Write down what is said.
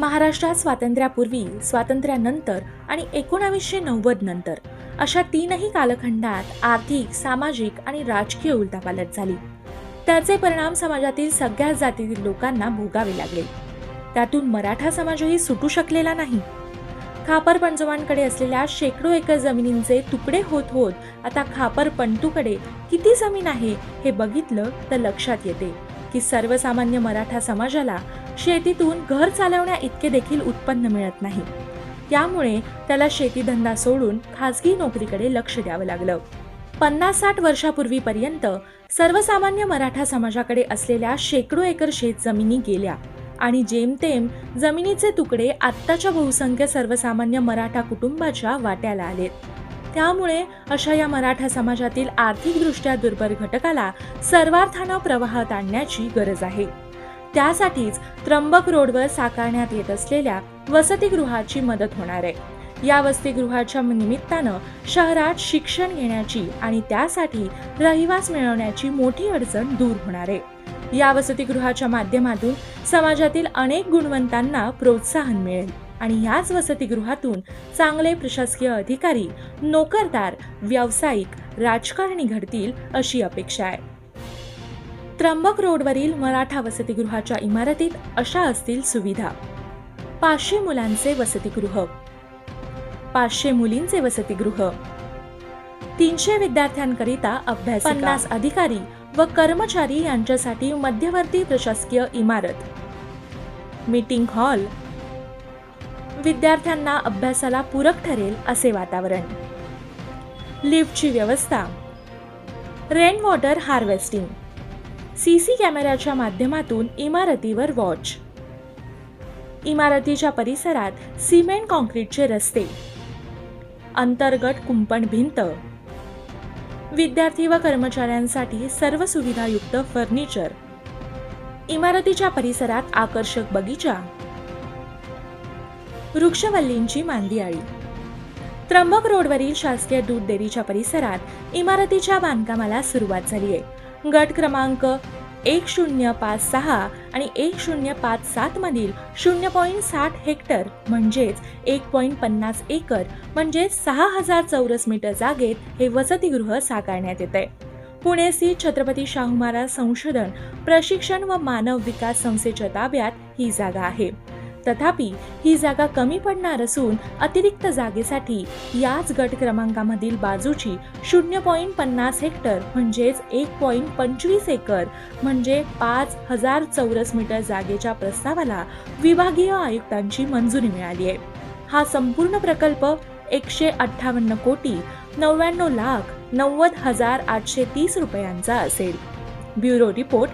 महाराष्ट्रात स्वातंत्र्यापूर्वी स्वातंत्र्यानंतर आणि एकोणावीसशे नव्वद नंतर अशा तीनही कालखंडात आर्थिक सामाजिक आणि राजकीय उलटापालट झाली. त्याचे परिणाम समाजातील सगळ्याच जातीतील लोकांना भोगावे लागले. त्यातून मराठा समाजही सुटू शकलेला नाही. खापर पंजोबांकडे असलेल्या शेकडो एकर जमिनींचे तुकडे होत होत आता खापर पंटूकडे किती जमीन आहे हे बघितलं तर लक्षात येते की सर्वसामान्य मराठा समाजाला शेतीतून घर चालवण्या इतके देखील उत्पन्न मिळत नाही. त्यामुळे त्याला शेतीधंदा सोडून खाजगी नोकरीकडे लक्ष द्यावं लागलं. पन्नास साठ वर्षापूर्वीपर्यंत सर्वसामान्य मराठा समाजाकडे असलेल्या शेकडो एकर शेत जमिनी गेल्या आणि जेमतेम जमिनीचे तुकडे आत्ताच्या बहुसंख्य सर्वसामान्य मराठा कुटुंबाच्या वाट्याला आलेत. त्यामुळे अशा या मराठा समाजातील आर्थिकदृष्ट्या दुर्बल घटकाला सर्वार्थानं प्रवाहात आणण्याची गरज आहे. त्यासाठीच त्र्यंबक रोडवर साकारण्यात येत असलेल्या वसतिगृहाची मदत होणार आहे. या वसतिगृहाच्या निमित्तानं शहरात शिक्षण घेण्याची आणि त्यासाठी रहिवास मिळवण्याची मोठी अडचण दूर होणार आहे. या वसतिगृहाच्या माध्यमातून समाजातील अनेक गुणवंतांना प्रोत्साहन मिळेल आणि याच वसतिगृहातून चांगले प्रशासकीय अधिकारी नोकरदार व्यावसायिक राजकारणी घडतील अशी अपेक्षा आहे. त्र्यंबक रोडवरील मराठा वसतिगृहाच्या इमारतीत अशा असतील सुविधा. पाचशे मुलांचे वसतिगृह. पाचशे मुलींचे वसतिगृह. तीनशे विद्यार्थ्यांकरिता अभ्यास पन्नास अधिकारी व कर्मचारी यांच्यासाठी मध्यवर्ती प्रशासकीय इमारत. Meeting hall. विद्यार्थ्यांना अभ्यासाला पूरक ठरेल असे वातावरण. लिफ्टची व्यवस्था. Rain water harvesting. C C कॅमेऱ्याच्या माध्यमातून इमारतीवर वॉच. इमारतीच्या परिसरात सिमेंट कॉन्क्रीटचे रस्ते. अंतर्गत कुंपण भिंत. विद्यार्थी व कर्मचाऱ्यांसाठी सर्व सुविधायुक्त फर्निचर. इमारतीच्या परिसरात आकर्षक बगीचा. वृक्षवल्लींची मांदियाळी. त्र्यंबक रोडवरील शासकीय दूध डेअरीच्या परिसरात इमारतीच्या बांधकामाला सुरुवात झाली आहे गट क्रमांक एक शून्य पाच सहा आणि एक शून्य पाच सात मधील शून्य पॉईंट साठ हेक्टर म्हणजेच एक पॉईंट पन्नास एकर म्हणजेच सहा हजार चौरस मीटर जागेत हे वसतिगृह साकारण्यात येत आहे पुणे सी छत्रपती शाहू महाराज संशोधन प्रशिक्षण व मानव विकास संस्थेच्या ताब्यात ही जागा आहे. तथापि ही जागा कमी पडणार असून अतिरिक्त जागेसाठी याच गट क्रमांकामधील बाजूची शून्य पॉईंट पन्नास हेक्टर म्हणजेच एक पॉईंट पंचवीस एकर म्हणजे पाच हजार चौरस मीटर जागेच्या प्रस्तावाला विभागीय आयुक्तांची मंजुरी मिळाली आहे. हा संपूर्ण प्रकल्प एकशे अठ्ठावन्न कोटी नव्याण्णव लाख नव्वद हजार आठशे तीस रुपयांचा असेल. Bureau report